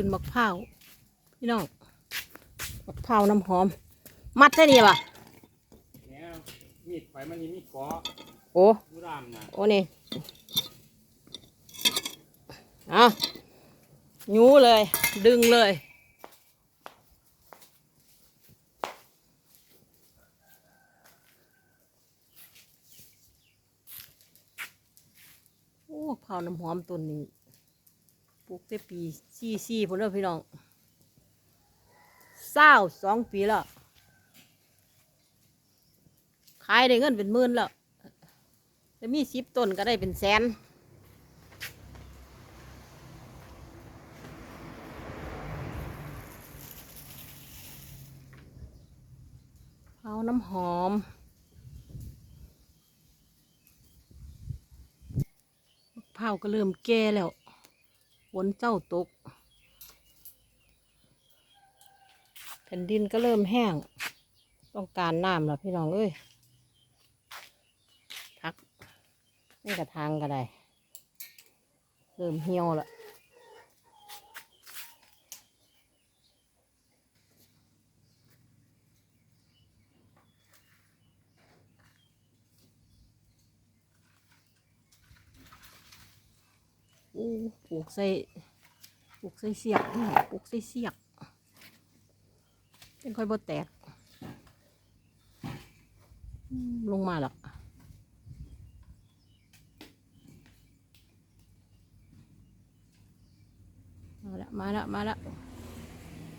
ขึ้นมะพร้าวพี่น้องมะพร้าวน้ำหอม มัดแค่นี้ป่ะเนี่ยมีดไฟมันยังมีเกาะโอ้ยูรามนะโอ้นี่เอายูเลย ดึงเลยโอ้เผาวน้ำหอมต้นนี้ ปลูกแต่ปีซี่ซี่พุ่นเด้อพี่น้องเศร้าสองปีแล้วขายได้เงินเป็นหมื่นแล้วแต่มีสิบต้นก็ได้เป็นแสนเอาน้ำหอมมะพร้าก็เริ่มแก่แล้ว นเจ้าตก แผ่นดินก็เริ่มแห้ง ต้องการน้ำแล้วพี่น้องเอ้ยพักไม่กระทางก็ได้ เริ่มเหี่ยวแล้วอู้ ปลูกใส่ปลูกใส่เสียกนี่ปลูกใส่เสียกเป็นค่อยบ่แตก ลงมาแล้วมาละมาละมาละ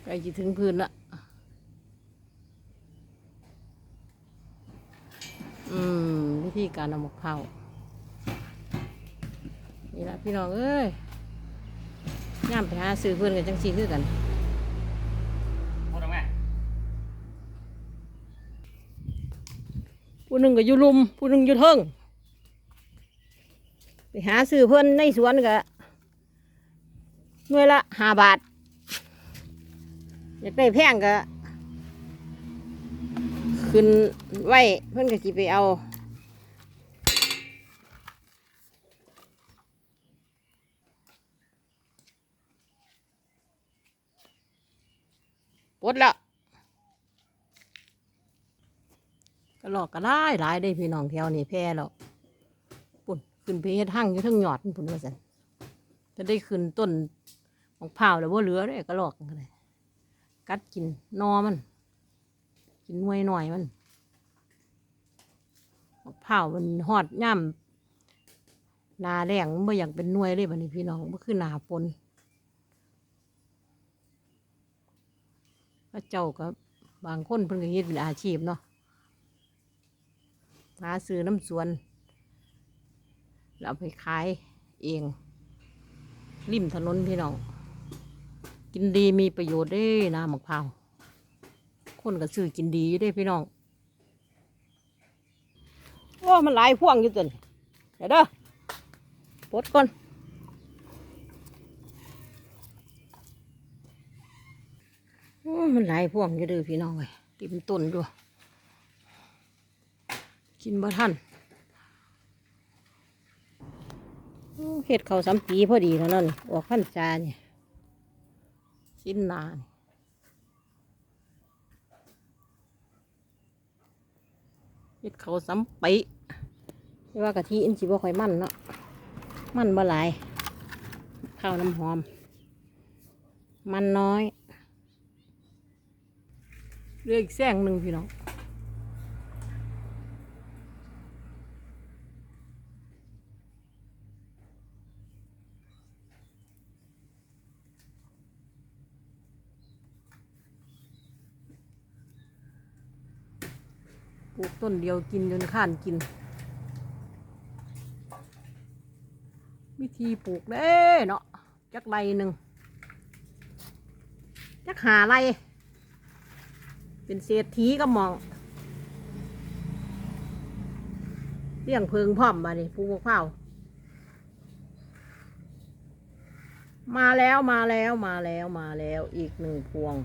ใกล้จะถึงพื้นละอืมวิธีการเอามะพร้าว นี่ละพี่น้องเอ้ยย่ามไปหาซื้อเพื่อนกันจังสีคือกันพูดตรงไหมผู้หนึ่งก็อยู่ลุมผู้หนึ่งอยู่เทิงไปหาซื้อเพื่อนในสวนก็หน่วยละห้าบาท อยากได้แพงก็ขึ้นไว้เพื่อนก็สิไปเอาปลดแล้วก็ หลอกก็ได้หลายได้พี่น้องแถวนี้แพ้แล้วปุ่นขึ้นไปเฮ็ดหั่งอยู่ทั้งหยอดปุ่นว่าสั่นจะได้ขึ้นต้นมะพร้าแล้วว่าเหลือได้ก็หลอกกันเลยกัดกินนอมัน กินหน่วยหน่อยมันมะพร้ามันหอดย่ำนาแรงมันไม่อยากเป็นหน่วยเลยบัดนี้พี่น้องมันคือหนาปนพระเจ้าก็บางคนเพิ่นก็เฮ็ดเป็นอาชีพเนาะ หาซื้อน้ำสวนแล้วเอาไปขายเอง ริมถนนพี่น้อง กินดีมีประโยชน์เด้น้ำมะพร้าคนก็ซื้อกินดีอยู่ด้พี่น้องโอ้มันหลายพวงอยู่ตัวนี้เดี๋ยวเด้อปดก่อนโอ้มันหลายพวงอยู่เด้อพี่น้องเลยติมต้นด้วย กินบ่ทันโอ้เห็ดเขาวสามปีพอดีแล้วเนั่นออกพันจาเนี่ยสิ้นนานี่เห็ดเขาวสามปีที่ว่ากะทิอินสิบ่ค่อยมันเนาะมันบ่หลายข้าวน้ำหอม มันน้อยเหลืออีกแซงหนึ่งพี่น้อง ลูกต้นเดียวกินจนข้านกิน วิธีปลูกเด้เนาะจักไรหนึ่งจักหาไรเป็นเศรษฐีก็มองเลี้ยงเพิงพร้อมมาดิปลูกมะพร้าวมาแล้วมาแล้วมาแล้วมาแล้วอีกหนึ่งพวง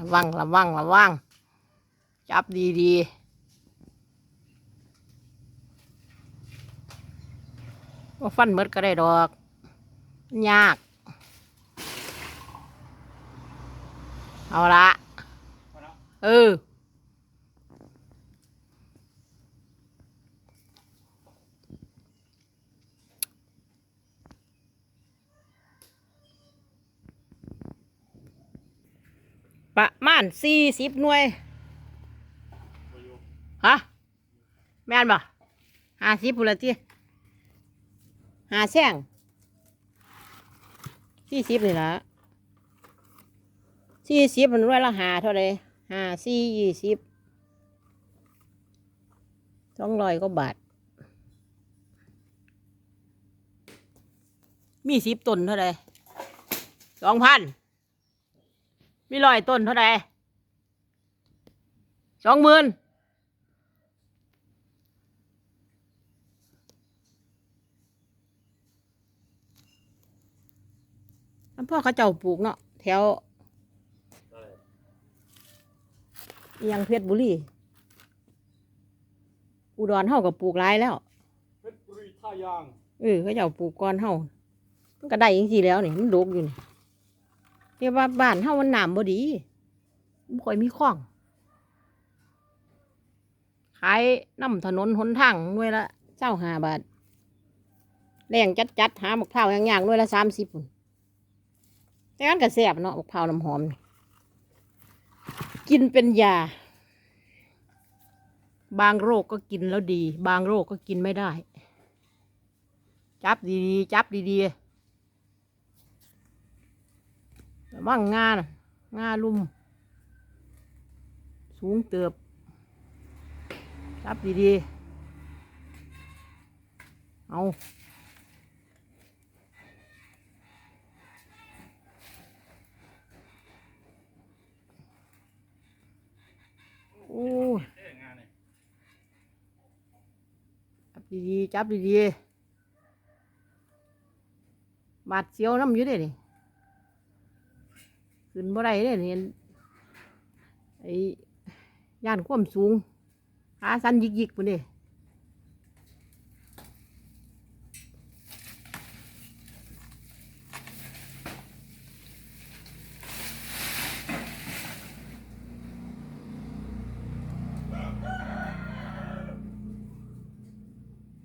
ระวังระวังระวังจับดีดีว่าฟันเมดก็ได้ดอก ยาก เอาละเออ ประมาณสี่สิบหน่วยพออยู่ฮะแม่นบ่ห้าสิบพูนละทีห้าแซงสี่สิบนี่ละสี่สิบมันรวยละหาเท่าไรห้าสี่ยี่สิบสองร้อยก็บาท มีสิบต้นเท่าไรสองพัน มีร้อยต้นเท่าไรสองหมื่นอันพ่อเขาเจ้าปลูกเนาะแถวได้อิหยังเพชรบุรีอุดรเฮากับปลูกหลายแล้วเพชรบุรีท่ายางเออเขาเจ้าปลูกก่อนเฮามันก็ได้จริงๆแล้วนี่มันดกอยู่นี่ เรียกว่าบ้านเฮามันน้ำบ่ดีบ่ค่อยมีคลอง ขายน้ำถนนหนทางหน่วยละเจ้าห้าบาทแรงจัดจัดๆหามะพร้าวย่างๆหน่วยละสามสิบพุ่นแต่งั้นก็แซ่บเนาะมะพร้าน้ำหอม กินเป็นยา บางโรคก็กินแล้วดี บางโรคก็กินไม่ได้ จับดีๆ จับดีๆระ ว่างงานะงาลุ่ม สูงเติบจับดีๆ เอาโอ้จับดีๆ จับดีๆ บาดเสียวน้ำอยู่เด้นี่ ขึ้นบ่ได้เด้นี่ไอ้ย่านความสูงขาสั้นยิกๆปุ่นเด้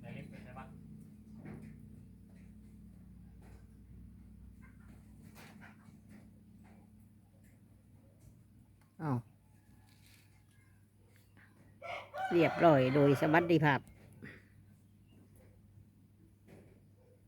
ไหนลิฟต์เป็นไงบ้าง อ้าว เรียบร้อยโดยสวัสดิภาพ